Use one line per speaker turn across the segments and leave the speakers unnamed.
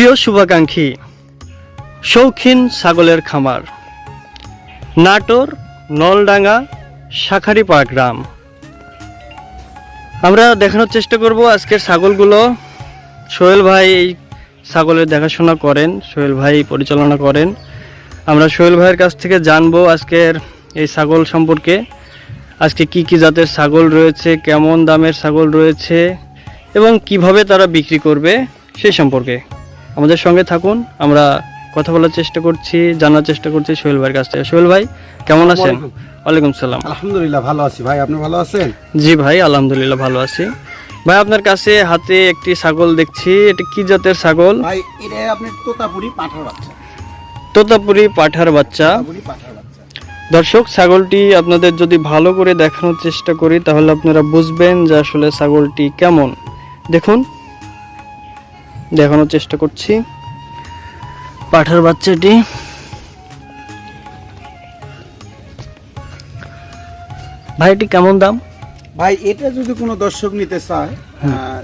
প্রিয় শুভাকাঙ্ক্ষী, শৌখিন ছাগলের খামার, নাটোর নলডাঙ্গা শাখারিপাড়া গ্রাম। আমরা দেখানোর চেষ্টা করব আজকের ছাগলগুলো। সোহেল ভাই এই ছাগলের দেখাশোনা করেন, সোহেল ভাই পরিচালনা করেন। আমরা সোহেল ভাইয়ের কাছ থেকে জানব আজকের এই ছাগল সম্পর্কে। আজকে কি কি জাতের ছাগল রয়েছে, কেমন দামের ছাগল রয়েছে, এবং কীভাবে তারা বিক্রি করবে সেই সম্পর্কে। আমাদের সঙ্গে থাকুন আমরা কথা বলার চেষ্টা করছি জানার চেষ্টা করছি সোহেল ভাইয়ের কাছ থেকে। সোহেল ভাই কেমন আছেন? ওয়ালাইকুম সালাম।
আলহামদুলিল্লাহ ভালো আছি। ভাই আপনি ভালো আছেন?
জি ভাই আলহামদুলিল্লাহ ভালো আছি। ভাই আপনার কাছে হাতে একটি ছাগল দেখছি। এটা কি জাতের ছাগল?
ভাই এটা আপনি তোতাপুরি পাঠার বাচ্চা।
তোতাপুরি পাঠার বাচ্চা। দর্শক ছাগলটি আপনাদের যদি ভালো করে দেখানোর চেষ্টা করি তাহলে আপনারা বুঝবেন যে আসলে ছাগলটি কেমন। দেখুন। দেখানোর চেষ্টা করছি। পাঠার বাচ্চাটি। ভাই এটি কেমন দাম?
ভাই এটা যদি কোনো দর্শক নিতে চায়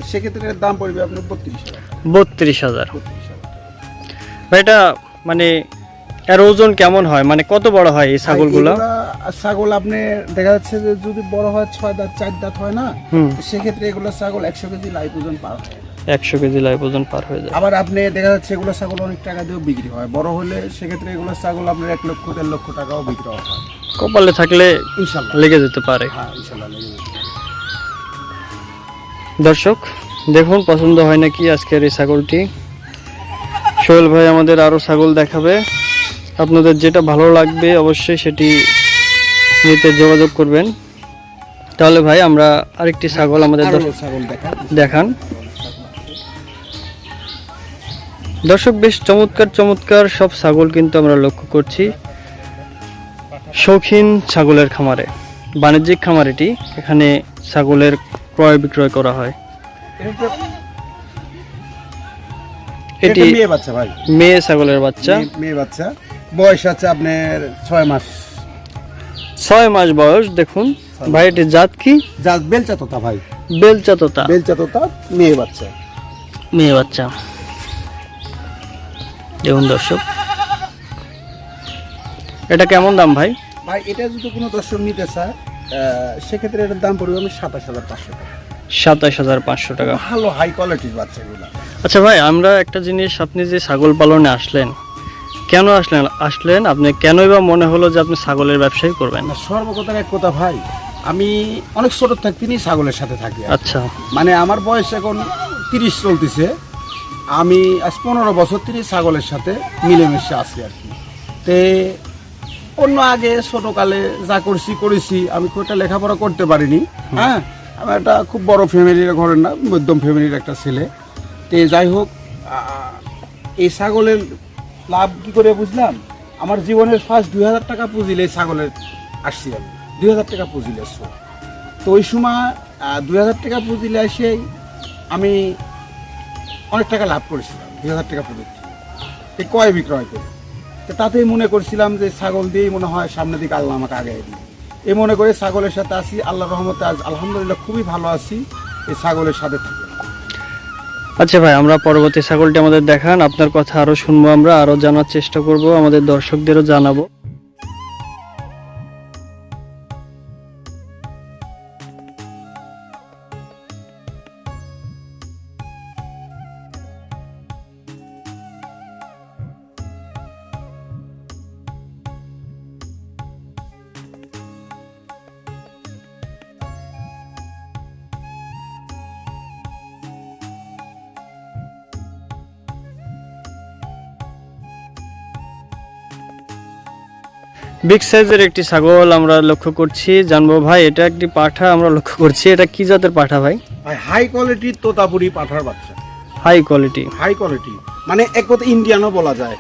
সেক্ষেত্রে এর দাম পড়বে আপনার বত্রিশ হাজার।
বত্রিশ হাজার। ভাই এটা মানে এর ওজন কেমন হয়? মানে কত বড় হয় এই ছাগলগুলো?
ছাগল আপনি দেখা যাচ্ছে যে যদি বড় হয় ছয় দাঁত চার দাঁত হয় না সেক্ষেত্রে এগুলো ছাগল একশো কেজি লাইফ ওজন পার হয়।
একশো কেজি লাইভ ওজন পার হয়ে যায়।
আবার আপনি দেখা যাচ্ছে এগুলো ছাগল অনেক টাকা দিয়েও বিক্রি হয়। বড় হলে সেক্ষেত্রে এগুলো ছাগল আপনার এক লক্ষ দেড় লক্ষ টাকাও বিক্রি হয়।
কপালে থাকলে
ইনশাল্লাহ।
লেগে যেতে পারে।
হ্যাঁ ইনশাল্লাহ লেগে যাবে।
দর্শক দেখুন পছন্দ হয় নাকি আজকের এই ছাগলটি? সোহেল ভাই আমাদের আরও ছাগল দেখাবে। আপনাদের যেটা ভালো লাগবে অবশ্যই সেটি নিতে যোগাযোগ করবেন। তাহলে ভাই আমরা আরেকটি ছাগল আমাদের
ছাগল দেখা
দেখান। দর্শক বেশ চমৎকার চমৎকার সব ছাগল কিন্তু আমরা লক্ষ্য করছি। শৌখিন ছাগলের খামারে বাণিজ্যিক খামার এটি এখানে ছাগলের ক্রয় বিক্রয় করা হয়।
এটি মেয়ে বাচ্চা ভাই।
মেয়ে ছাগলের বাচ্চা।
মেয়ে- বাচ্চা। বয়স আছে আপনার ছয় মাস।
ছয় মাস বয়স দেখুন। ভাই এটি জাত কি?
জাত বেলচা তোতা ভাই।
বেলচা তোতা
বেলচা তোতা মেয়ে বাচ্চা।
মেয়ে বাচ্চা। দেখুন দর্শক। এটা কেমন দাম ভাই?
ভাই এটা যদি কোনো দর্শক নিতে চায় সেক্ষেত্রে এটার দাম পড়বে আমি সাতাশ হাজার পাঁচশো টাকা।
সাতাশ হাজার পাঁচশো টাকা।
ভালো হাই কোয়ালিটির বাচ্চাগুলো।
আচ্ছা ভাই আমরা একটা জিনিস আপনি যে ছাগল পালনে আসলেন কেন আসলেন আসলেন? আপনি কেনই বা মনে হলো যে আপনি ছাগলের ব্যবসাই করবেন?
না সর্বকথার এক কথা ভাই আমি অনেক ছোট থাকতেই ছাগলের সাথে থাকি
আচ্ছা।
মানে আমার বয়স এখন তিরিশ চলতেছে। আমি আজ পনেরো বছর তিনি ছাগলের সাথে মিলেমিশে আছি আর কি। তে অন্য আগে ছোটকালে যা করছি করেছি আমি খুব একটা লেখাপড়া করতে পারিনি হ্যাঁ? আমি একটা খুব বড় ফ্যামিলির ঘরের না মধ্যম ফ্যামিলির একটা ছেলে। তে যাই হোক এই ছাগলের লাভ কি করে বুঝলাম? আমার জীবনের ফার্স্ট দুই হাজার টাকা পুঁজিলে এই ছাগলের আসছি আমি। দুই হাজার টাকা পুঁজিলে তো ওই সময় দুই হাজার টাকা পুঁজিলে এসে আমি অনেক টাকা লাভ করেছিলাম, দুই হাজার টাকা পুঁজি এই কয় বিক্রয় করে? তো তাতেই মনে করছিলাম যে ছাগল দিয়েই মনে হয় সামনের দিকে আল্লাহ আমাকে আগে দিই এই মনে করে ছাগলের সাথে আছি আল্লাহ রহমতে আজ আলহামদুলিল্লাহ খুবই ভালো আছি এই ছাগলের সাথে থেকে।
আচ্ছা ভাই, আমরা পরবর্তী ছাগলটি আমাদের দেখান, আপনার কথা আরও শুনব আমরা আরও জানার চেষ্টা করব, আমাদের দর্শকদেরও জানাব। বিগ সাইজের একটি ছাগল আমরা লক্ষ্য করছি। জানব ভাই এটা একটি পাঠা আমরা লক্ষ্য করছি। এটা কি জাতের পাঠা ভাই?
ভাই হাই কোয়ালিটির তোতাপুরি পাঠার বাচ্চা।
হাই কোয়ালিটি
হাই কোয়ালিটি মানে এক কথা ইন্ডিয়ানও বলা যায়।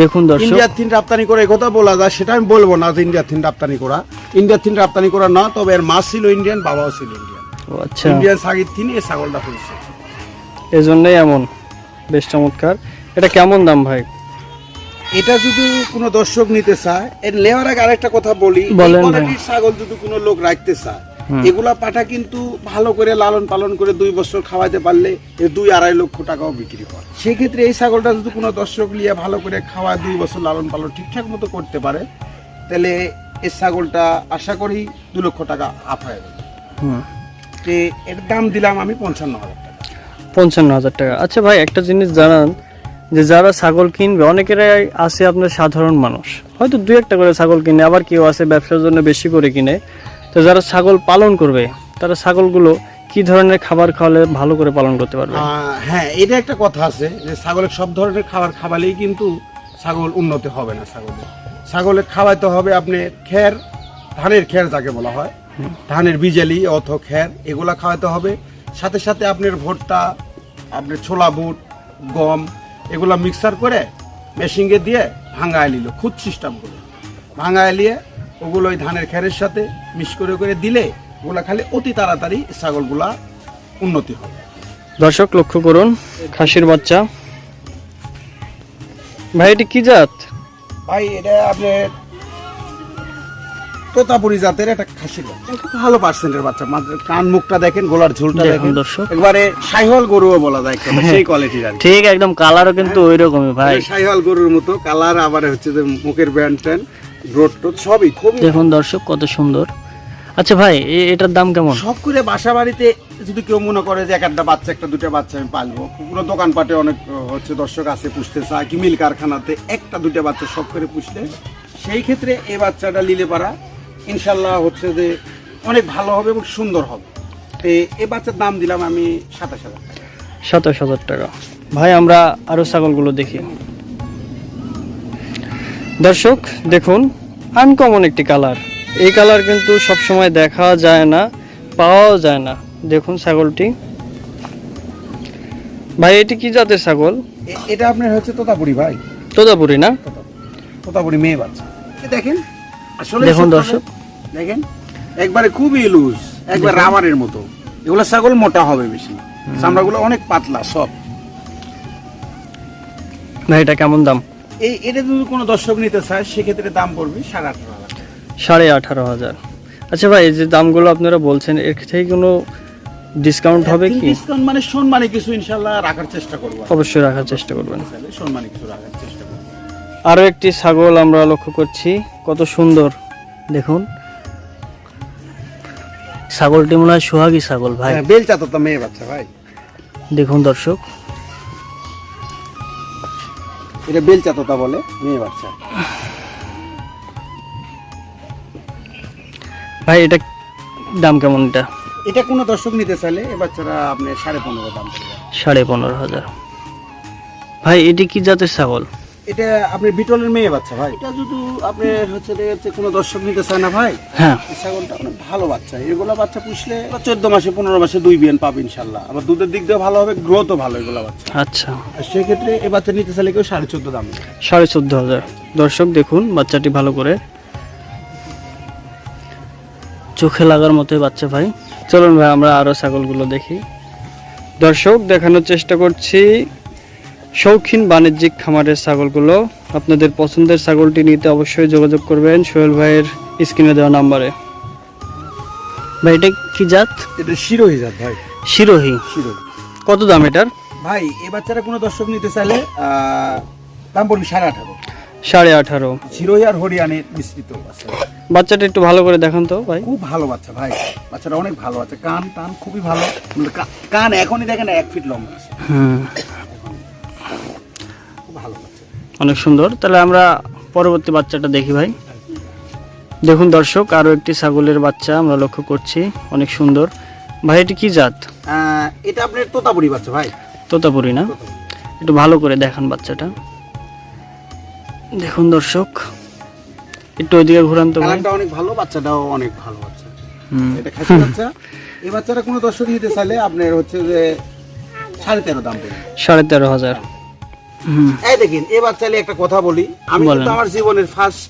দেখুন দর্শক।
ইন্ডিয়ার থিন রপ্তানি করে একথা বলা যায় সেটা আমি বলব না যে ইন্ডিয়ার থিন রপ্তানি করা। ইন্ডিয়ার থিন রপ্তানি করা না তবে এর মা ছিল ইন্ডিয়ান বাবাও ছিল ইন্ডিয়ান
ও আচ্ছা।
ইন্ডিয়ান সাগির থিন এই ছাগলটা হয়েছে।
এজন্যই এমন। বেশ চমৎকার। এটা কেমন দাম ভাই?
এটা যদি কোনো দর্শক নিতে চায় এর নেওয়ার আগে আরেকটা কথা বলি। কোয়ালিটির ছাগল যদি কোনো লোক রাখতে চায় এগুলা পাঠা কিন্তু ভালো করে লালন পালন করে দুই বছর খাওয়াইতে পারলে দুই আড়াই লক্ষ টাকাও বিক্রি হয়। সেক্ষেত্রে এই ছাগলটা যদি কোনো দর্শক নিয়ে ভালো করে খাওয়া দুই বছর লালন পালন ঠিকঠাক মতো করতে পারে তাহলে এই ছাগলটা আশা করি দু লক্ষ টাকা আপ হয়ে যাবে। এর দাম দিলাম আমি পঞ্চান্ন হাজার টাকা।
পঞ্চান্ন হাজার টাকা। আচ্ছা ভাই একটা জিনিস জানান যে যারা ছাগল কিনবে অনেকেরাই আছে আপনার সাধারণ মানুষ। হয়তো দু একটা করে ছাগল কিনে আবার কেউ আছে ব্যবসার জন্য বেশি করে কিনে। তো যারা ছাগল পালন করবে তারা ছাগলগুলো কি ধরনের খাবার খাওয়ালে ভালো করে পালন করতে পারবে?
হ্যাঁ এটা একটা কথা আছে যে ছাগলের সব ধরনের খাবার খাওয়ালেই কিন্তু ছাগল উন্নতি হবে না ছাগলের ছাগলের খাওয়াইতে হবে আপনি খের ধানের খের যাকে বলা হয়। ধানের বিজালি অথ খের এগুলা খাওয়াতে হবে। সাথে সাথে আপনার ভুট্টা আপনার ছোলা বুট গম এগুলা মিক্সার করে মেশিনে দিয়ে ভাঙায় নিল খুদ সিস্টেম করে ভাঙায় নিয়ে ওগুলো ওই ধানের খেরের সাথে মিক্স করে করে দিলে ওগুলো খালি অতি তাড়াতাড়ি ছাগলগুলা উন্নতি হবে।
দর্শক লক্ষ্য করুন খাসির বাচ্চা। ভাই এটা কি জাত?
ভাই এটা আপনার তোতাপুরি জাতের একটা খাসি ভালো পার্সেন্টের বাচ্চা। মাত্র কান মুখটা দেখেন গোলার ঝোলটা
দেখেন দর্শক।
একবারে সাইহল গরুও বলা যায় একটা, সেই কোয়ালিটির
ঠিক একদম কালারও কিন্তু ওই রকমই ভাই।
সাইহল গরুর মতো কালার আবার হচ্ছে যে মুখের ব্যান্ড ট্যান রোড টোড সবই খুব
দেখুন দর্শক কত সুন্দর। আচ্ছা ভাই এটার দাম কেমন?
সব করে বাসা বাড়িতে যদি কেউ মনে করে যে এক একটা বাচ্চা একটা দুটো বাচ্চা আমি পালবো পুরো দোকানপাটে অনেক হচ্ছে দর্শক আছে পুষতে চায় কি মিল কারখানাতে একটা দুটো বাচ্চা সব করে পুষলে সেই ক্ষেত্রে এই বাচ্চাটা লিলে পারা ইনশাল্লাহ হচ্ছে যে অনেক ভালো হবে এবং সুন্দর হবে। তো এই বাচ্চার দাম দিলাম আমি সাতাশ হাজার
সাতাশ হাজার টাকা। ভাই আমরা আরও ছাগলগুলো দেখি। দর্শক দেখুন আনকমন একটি কালার এই কালার কিন্তু সব সময় দেখা যায় না পাওয়াও যায় না। দেখুন ছাগলটি। ভাই এটি কি জাতের ছাগল?
এ- এটা আপনার হচ্ছে তোতাপুরি ভাই।
তোতাপুরি না?
তোতাপুরি মেয়ে বাচ্চা। এ দেখেন
দেখুন দর্শক।
দেখেন একবারে খুবই লুজ একবার রাবারের মতো। এগুলো ছাগল মোটা হবে বেশি। চামড়াগুলো অনেক পাতলা সব
ভাই এটা কেমন দাম?
এই এটা যদি কোনো দর্শক নিতে চায় সেক্ষেত্রে দাম পড়বে সাড়ে আঠারো হাজার।
সাড়ে আঠারো হাজার। আচ্ছা ভাই এই যে দামগুলো আপনারা বলছেন এর থেকে কোনো ডিসকাউন্ট হবে কি?
ডিসকাউন্ট মানে সম্মানে কিছু ইনশাল্লাহ রাখার চেষ্টা করব।
অবশ্যই রাখার চেষ্টা করবেন।
সম্মানে কিছু রাখার
আরও একটি ছাগল আমরা লক্ষ্য করছি। কত সুন্দর। দেখুন। ছাগলটি মনে হয় সোহাগী ছাগল ভাই।
হ্যাঁ, বেলচা তো মেয়ে বাচ্চা ভাই।
দেখুন দর্শক।
এটা বেলচা তোতা বলে মেয়ে বাচ্চা।
ভাই এটা দাম কেমন এটা?
এটা কোনো দর্শক নিতে চাইলে এ বাচ্চারা আপনি সাড়ে পনেরো দাম
সাড়ে পনেরো হাজার। ভাই এটি কি জাতের ছাগল?
এটা আপনি বিটলের মেয়ে বাচ্চা ভাই? এটা যদি আপনি হচ্ছে দেখা কোনো দর্শক নিতে চায় না ভাই
হ্যাঁ।
ছাগলটা অনেক ভালো বাচ্চা। এগুলো বাচ্চা পুষলে চোদ্দ মাসে পনেরো মাসে দুই বিয়ান পাবে ইনশাল্লাহ। আবার দুধের দিক দিয়ে ভালো হবে গ্রোথও ভালো এগুলো বাচ্চা।
আচ্ছা।
আর সেক্ষেত্রে এই বাচ্চা নিতে চাইলে কেউ সাড়ে চোদ্দ দাম
সাড়ে চোদ্দ হাজার। দর্শক দেখুন বাচ্চাটি ভালো করে। চোখে লাগার মতোই বাচ্চা ভাই। চলুন ভাই আমরা আরও ছাগলগুলো দেখি। দর্শক দেখানোর চেষ্টা করছি। শৌখিন বাণিজ্যিক খামারের ছাগলগুলো আপনাদের পছন্দের ছাগলটি নিতে অবশ্যই যোগাযোগ করবেন সোহেল ভাইয়ের স্ক্রিনে দেওয়া নাম্বারে। ভাই এটা কি জাত?
এটা শিরোহী জাত ভাই।
শিরোহী।
শিরোহী।
কত দাম এটার?
ভাই এ বাচ্চারা কোনো দর্শক নিতে চাইলে দাম পড়বে সাড়ে আঠারো।
সাড়ে আঠারো।
শিরোহী আর হরিয়ানের মিশ্রিত আছে।
বাচ্চাটা একটু ভালো করে দেখান তো ভাই।
খুব ভালো বাচ্চা ভাই। বাচ্চাটা অনেক ভালো আছে। কান টান খুবই ভালো। কান এখনই দেখেন এক ফিট লম্বা আছে।
অনেক সুন্দর। তাহলে আমরা পরবর্তী বাচ্চাটা দেখি ভাই। দেখুন দর্শক আরও একটি ছাগলের বাচ্চা আমরা লক্ষ্য করছি। অনেক সুন্দর। ভাই এটি কি জাত?
এটা আপনার তোতাপুরি বাচ্চা ভাই।
তোতাপুরি না? একটু ভালো করে দেখান বাচ্চাটা। দেখুন দর্শক একটু ওইদিকে ঘুরান তো
অনেক ভালো বাচ্চাটাও অনেক ভালো বাচ্চা। এটা খাসি বাচ্চা। এই বাচ্চাটা কোনো দর্শক নিতে চাইলে আপনার হচ্ছে যে সাড়ে তেরো দাম
সাড়ে তেরো হাজার।
এই দেখেন এই বাচ্চালে একটা কথা বলি। আমি কিন্তু আমার জীবনের ফার্স্ট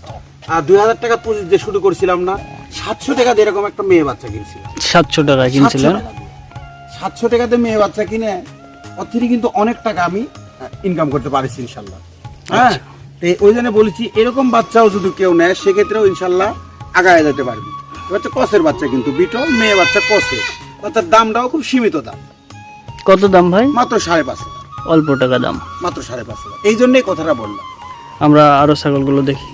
দুই হাজার টাকা পুঁজি শুরু করছিলাম না সাতশো টাকা দিয়ে এরকম একটা মেয়ে বাচ্চা কিনছিলাম।
সাতশো টাকা কিনছিলেন
সাতশো টাকাতে মেয়ে বাচ্চা কিনে কিন্তু অনেক টাকা আমি ইনকাম করতে পারছি ইনশাল্লাহ। হ্যাঁ? ওই জন্য বলেছি এরকম বাচ্চাও যদি কেউ নেয় সেক্ষেত্রেও ইনশাল্লাহ আগায় যেতে পারবি। বাচ্চা কসের বাচ্চা কিন্তু বিটল মেয়ে বাচ্চা কসে বাচ্চার দামটাও খুব সীমিত দাম।
কত দাম ভাই?
মাত্র সাড়ে পাঁচ হাজার।
অল্প টাকা দাম।
মাত্র সাড়ে পাঁচ হাজার। এই জন্যই কথাটা বললাম।
আমরা আরও ছাগলগুলো দেখি।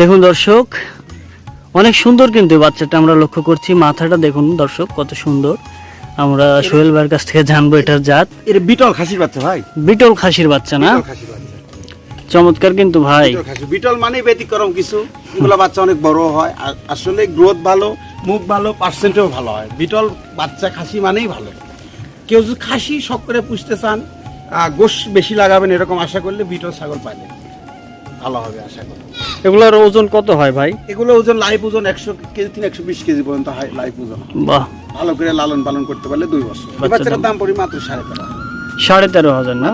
দেখুন দর্শক অনেক সুন্দর কিন্তু বাচ্চাটা আমরা লক্ষ্য করছি। মাথাটা দেখুন দর্শক কত সুন্দর। আমরা সোহেল ভাইয়ের কাছ থেকে জানব এটার জাত।
এটা বিটল খাসির বাচ্চা ভাই।
বিটল খাসির বাচ্চা না? চমৎকার কিন্তু ভাই।
বিটল মানে ব্যতিক্রম কিছু। এগুলো বাচ্চা অনেক বড় হয়। আসলে গ্রোথ ভালো মুখ ভালো পার্সেন্টেও ভালো হয়। বিটল বাচ্চা খাসি মানেই ভালো। কেউ যদি খাসি শখ করে পুষতে চান গোশ বেশি লাগাবেন এরকম আশা করলে বিটল ছাগল পাইলে। ভালো হবে আশা করি।
এগুলোর ওজন কত হয় ভাই?
এগুলো ওজন লাইভ ওজন একশো কেজি থেকে একশো বিশ কেজি পর্যন্ত হয় লাইভ ওজন।
বাহ।
ভালো করে লালন পালন করতে পারলে দুই বছর।
বাচ্চার
বাচ্চাটার
দাম?
পড়ি মাত্র সাড়ে তেরো
সাড়ে তেরো হাজার না?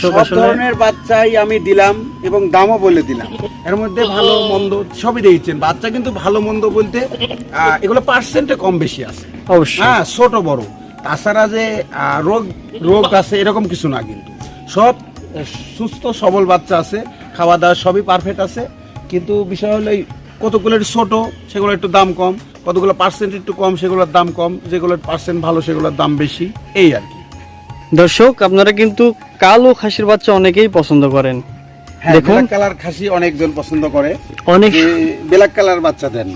সব
ধরনের বাচ্চাই আমি দিলাম এবং দামও বলে দিলাম। এর মধ্যে ভালো মন্দ সবই দিয়েছেন। বাচ্চা কিন্তু ভালো মন্দ বলতে আহ, এগুলো পার্সেন্টে কম বেশি আছে।
অবশ্যই।
হ্যাঁ ছোট বড়। তাছাড়া যে রোগ রোগ আছে, এরকম কিছু না কিন্তু। সব সুস্থ, সবল বাচ্চা আছে, খাওয়া দাওয়া সবই পারফেক্ট আছে, কিন্তু বিষয় হলো এই কতগুলো ছোট, সেগুলো একটু দাম কম, কতগুলো পার্সেন্ট একটু কম, সেগুলোর দাম কম যেগুলোর পার্সেন্ট ভালো, সেগুলোর দাম বেশি, এই আর কি।
দর্শক, আপনারা কিন্তু কালো খাসির বাচ্চা অনেকেই পছন্দ করেন। দেখুন।
কালার খাসি অনেকজন পছন্দ করে।
অনেক
ব্ল্যাক কালার বাচ্চা দেন।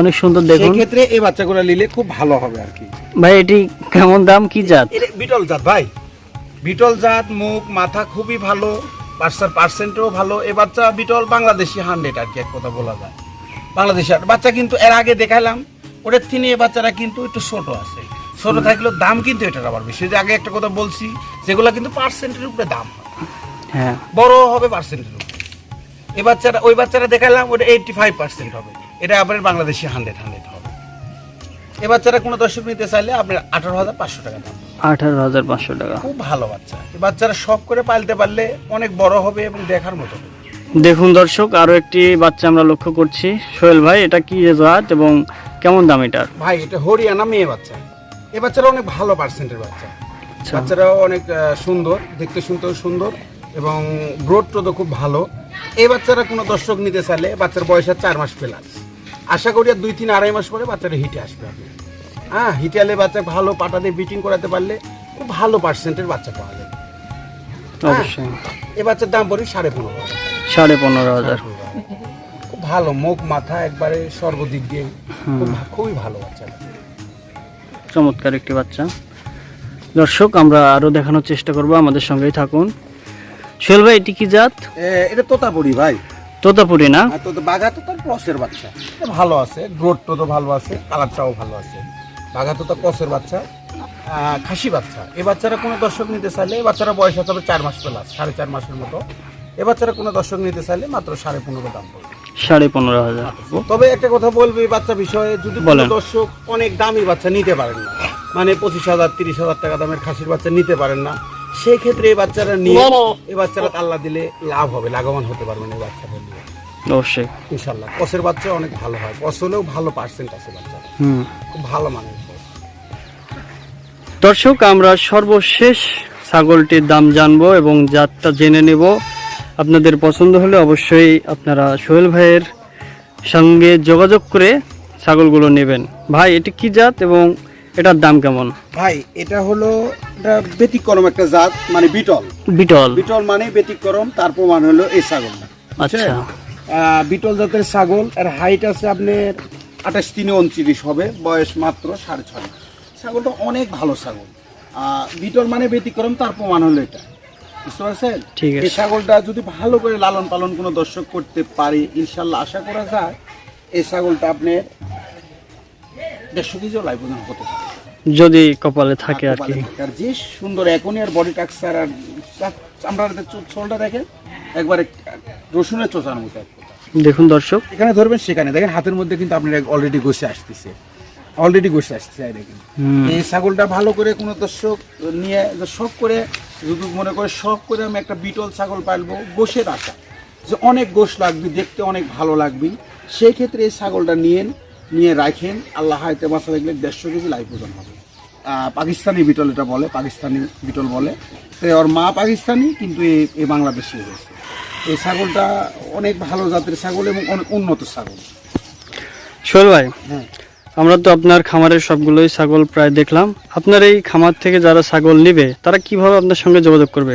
অনেক সুন্দর দেখুন।
সেক্ষেত্রে এই বাচ্চাগুলো নিলে খুব ভালো হবে আর কি।
ভাই এটি কেমন দাম? কি জাত?
বিটল জাত ভাই। বিটল জাত মুখ মাথা খুবই ভালো। বাচ্চার পার্সেন্টও ভালো। এ বাচ্চা বিটল বাংলাদেশি হান্ড্রেড আর কি এক কথা বলা যায়। বাংলাদেশি বাচ্চা কিন্তু এর আগে দেখালাম ওদের থেকে এ বাচ্চারা কিন্তু একটু ছোট আছে। ছোট থাকলেও দাম কিন্তু এটার আবার বেশি। আগে একটা কথা বলছি যেগুলো কিন্তু পার্সেন্টের উপরে দাম হয়। বড় হবে পার্সেন্টের এই বাচ্চাটা ওই বাচ্চাটা দেখালাম ওটা এইটটি ফাইভ পার্সেন্ট হবে। এটা আবার বাংলাদেশি হান্ড্রেড হান্ড্রেড হবে। এ বাচ্চারা কোনো দর্শক নিতে চাইলে আপনার আঠারো হাজার পাঁচশো টাকা দাম।
আঠারো হাজার পাঁচশো টাকা।
খুব ভালো বাচ্চা। এই বাচ্চারা শখ করে পালতে পারলে অনেক বড় হবে এবং দেখার মতো
দেখুন দর্শক আরও একটি বাচ্চা আমরা লক্ষ্য করছি। সোহেল ভাই এটা কি জাত এবং কেমন দাম এটার?
ভাই এটা হরিয়ানা মেয়ে বাচ্চা। এ বাচ্চারা অনেক ভালো পার্সেন্টের বাচ্চা।
আচ্ছা।
বাচ্চারাও অনেক সুন্দর দেখতে শুনতেও সুন্দর। এবং গ্রোথ তো খুব ভালো। এই বাচ্চারা কোনো দর্শক নিতে চাইলে বাচ্চার বয়স আর চার মাস প্লাস আশা করি আর দুই তিন আড়াই মাস পরে বাচ্চারা হিটে আসবে আপনি। হ্যাঁ হিটে আলে বাচ্চা ভালো পাটা দিয়ে বিটিং করাতে পারলে খুব ভালো পার্সেন্টের বাচ্চা পাওয়া যায়।
অবশ্যই।
এই বাচ্চার দাম পড়ি সাড়ে পনেরো হাজার।
সাড়ে পনেরো হাজার।
খুব ভালো মুখ মাথা একবারে সর্বদিক দিয়ে খুব খুবই ভালো বাচ্চা।
চমৎকার একটি বাচ্চা। দর্শক আমরা আরও দেখানোর চেষ্টা করব। আমাদের সঙ্গেই থাকুন। সোহেল ভাই এটি কি জাত?
এ- এটা তোতাপুরি ভাই।
তোতাপুরি না?
তো বাঘা তো ক্রসের বাচ্চা। ভালো আছে গ্রোথ তো ভালো আছে কালারটাও ভালো আছে। বাঘা তো ক্রসের বাচ্চা খাসি বাচ্চা। এই বাচ্চারা কোনো দর্শক নিতে চাইলে এই বাচ্চারা বয়স হবে চার মাস প্লাস সাড়ে চার মাসের মতো। এ বাচ্চারা কোনো দর্শক নিতে চাইলে মাত্র সাড়ে পনেরো দাম পড়বে।
সাড়ে পনেরো হাজার।
তবে একটা কথা বলব এই বাচ্চা বিষয়ে যদি দর্শক অনেক দামি বাচ্চা নিতে পারেন না মানে পঁচিশ হাজার তিরিশ হাজার টাকা দামের খাসির বাচ্চা নিতে পারেন না সেই ক্ষেত্রে এই বাচ্চারা নিয়ে এই বাচ্চারা আল্লাহ দিলে লাভ হবে লাভবান হতে পারবেন এই বাচ্চাটা নিয়ে।
অবশ্যই।
ইনশাল্লাহ কসের বাচ্চা অনেক ভালো হয়। কস হলেও ভালো পার্সেন্ট আছে বাচ্চা
হুম।
খুব ভালো কস।
দর্শক আমরা সর্বশেষ ছাগলটির দাম জানব এবং জাতটা জেনে নেব। আপনাদের পছন্দ হলে অবশ্যই আপনারা সোহেল ভাইয়ের সঙ্গে যোগাযোগ করে ছাগলগুলো নেবেন। ভাই এটি কি জাত এবং এটার দাম কেমন?
ভাই এটা হলো এটা ব্যতিক্রম একটা জাত মানে বিটল।
বিটল।
বিটল মানে ব্যতিক্রম তার প্রমাণ হলো এই ছাগলটা।
আচ্ছা।
বিটল জাতের ছাগল এর হাইট আছে আপনার আঠাশ তিনে উনত্রিশ হবে বয়স মাত্র সাড়ে ছয়। ছাগলটা অনেক ভালো ছাগল। বিটল মানে ব্যতিক্রম তার প্রমাণ হলো এটা। বুঝতে পারছেন?
ঠিক আছে।
এই ছাগলটা যদি ভালো করে লালন পালন কোনো দর্শক করতে পারে ইনশাল্লাহ আশা করা যায় এই ছাগলটা আপনার দেড়শো কেজিও লাইভ ওজন হতে পারে।
যদি কপালে থাকে আর কি।
আর যে সুন্দর এখনই আর বডি টাক্সার আর চামড়ার ছোলটা দেখেন একবারে রসুনের চোচার মতো
দেখুন দর্শক।
এখানে ধরবেন সেখানে। দেখেন হাতের মধ্যে কিন্তু আপনার অলরেডি গোসে আসতেছে। অলরেডি গোসে আসতেছে এই দেখেন। এই ছাগলটা ভালো করে কোনো দর্শক নিয়ে শখ করে যদি মনে করে শখ করে আমি একটা বিটল ছাগল পালবো গোশের আশা যে অনেক গোশ লাগবে দেখতে অনেক ভালো লাগবে। সেই ক্ষেত্রে এই ছাগলটা নিয়েন। নিয়ে রাখেন। আল্লাহ হাইতে বাসা দেখলে দেড়শো কেজি লাইফ ওজন হবে। পাকিস্তানি বিটল এটা বলে পাকিস্তানি বিটল বলে। তো ওর মা পাকিস্তানি কিন্তু এই এ বাংলাদেশি হয়েছে এই ছাগলটা অনেক ভালো জাতের ছাগল এবং অনেক উন্নত ছাগল।
সোহেল ভাই
হ্যাঁ।
আমরা তো আপনার খামারের সবগুলোই ছাগল প্রায় দেখলাম। আপনার এই খামার থেকে যারা ছাগল নিবে তারা কীভাবে আপনার সঙ্গে যোগাযোগ করবে?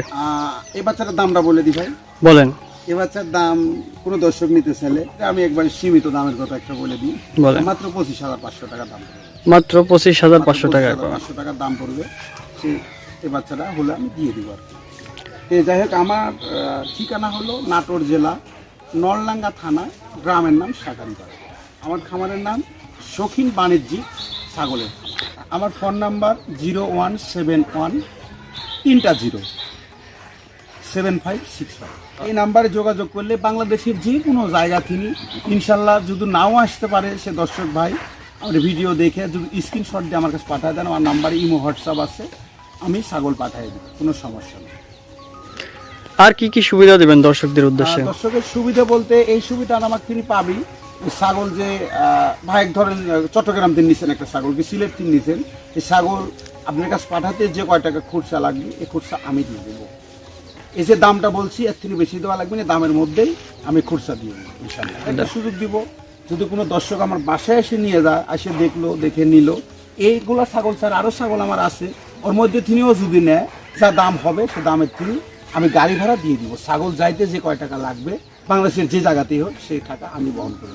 এই বাচ্চাটার দামটা বলে দিই ভাই।
বলেন।
এ বাচ্চার দাম কোনো দর্শক নিতে চাইলে আমি একবার সীমিত দামের কথা একটা বলে দিই। মাত্র পঁচিশ হাজার পাঁচশো টাকা দাম
মাত্র পঁচিশ হাজার পাঁচশো টাকা
পাঁচশো টাকার দাম পড়বে। সে এই বাচ্চাটা হলে আমি দিয়ে দিব আর কি। যাই হোক আমার ঠিকানা হলো নাটোর জেলা নলডাঙ্গা থানা গ্রামের নাম সাকারিপাড়া। আমার খামারের নাম শখিন বাণিজ্যিক ছাগলের আমার phone number zero one seven one তিনটা zero. Seven five six five. এই নাম্বারে যোগাযোগ করলে বাংলাদেশের যে কোনো জায়গা তিনি ইনশাল্লাহ যদি নাও আসতে পারে সে দর্শক ভাই আমার ভিডিও দেখে যদি স্ক্রিনশট দিয়ে আমার কাছে পাঠায় দেন আমার নাম্বারে ইমো হোয়াটসঅ্যাপ আছে আমি ছাগল পাঠিয়ে দিই কোনো সমস্যা নেই।
আর কি কি সুবিধা দেবেন দর্শকদের উদ্দেশ্যে?
দর্শকের সুবিধা বলতে এই সুবিধা আমার তিনি পাবি ছাগল যে ভাই ধরেন চট্টগ্রাম দিন নিছেন একটা ছাগল কি সিলেট দিন নিছেন এই ছাগল আপনার কাছে পাঠাতে যে কয় টাকা খুরসা লাগবে এই খুরসা আমি দিয়ে দেবো। এই যে দামটা বলছি এর থেকে বেশি দেওয়া লাগবে না দামের মধ্যেই আমি খুরসা দিয়ে দেবো ইনশাল্লাহ একটা সুযোগ দিব যদি কোনো দর্শক আমার বাসায় এসে নিয়ে যায় এসে দেখল দেখে নিল এইগুলা ছাগল স্যার আরও ছাগল আমার আছে ওর মধ্যে তিনিও যদি নেয় যা দাম হবে সে দামের তিনি আমি গাড়ি ভাড়া দিয়ে দিব। ছাগল যাইতে যে কয় টাকা লাগবে বাংলাদেশের যে জায়গাতেই হোক সেই টাকা আমি বহন করে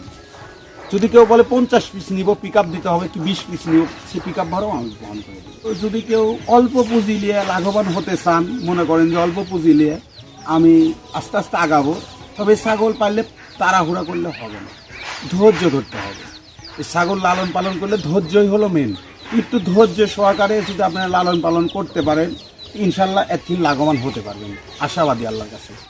যদি কেউ বলে পঞ্চাশ পিস নিব পিক দিতে হবে কি বিশ পিস নিব, সে পিক আপ ভাড়াও আমি বহন করে যদি কেউ অল্প পুঁজি নিয়ে লাভবান হতে চান, মনে করেন যে অল্প পুঁজি নিয়ে আমি আস্তে আস্তে আগাবো, তবে ছাগল পারলে তাড়াহুড়া করলে হবে না। ধৈর্য ধরতে হবে। ছাগল লালন পালন করলে ধৈর্যই হলো মেন একটু ধৈর্য সহকারে যদি আপনারা লালন পালন করতে পারেন, ইনশাল্লাহ থেকে লাভবান হতে পারবেন। আশাবাদী আল্লাহর কাছে।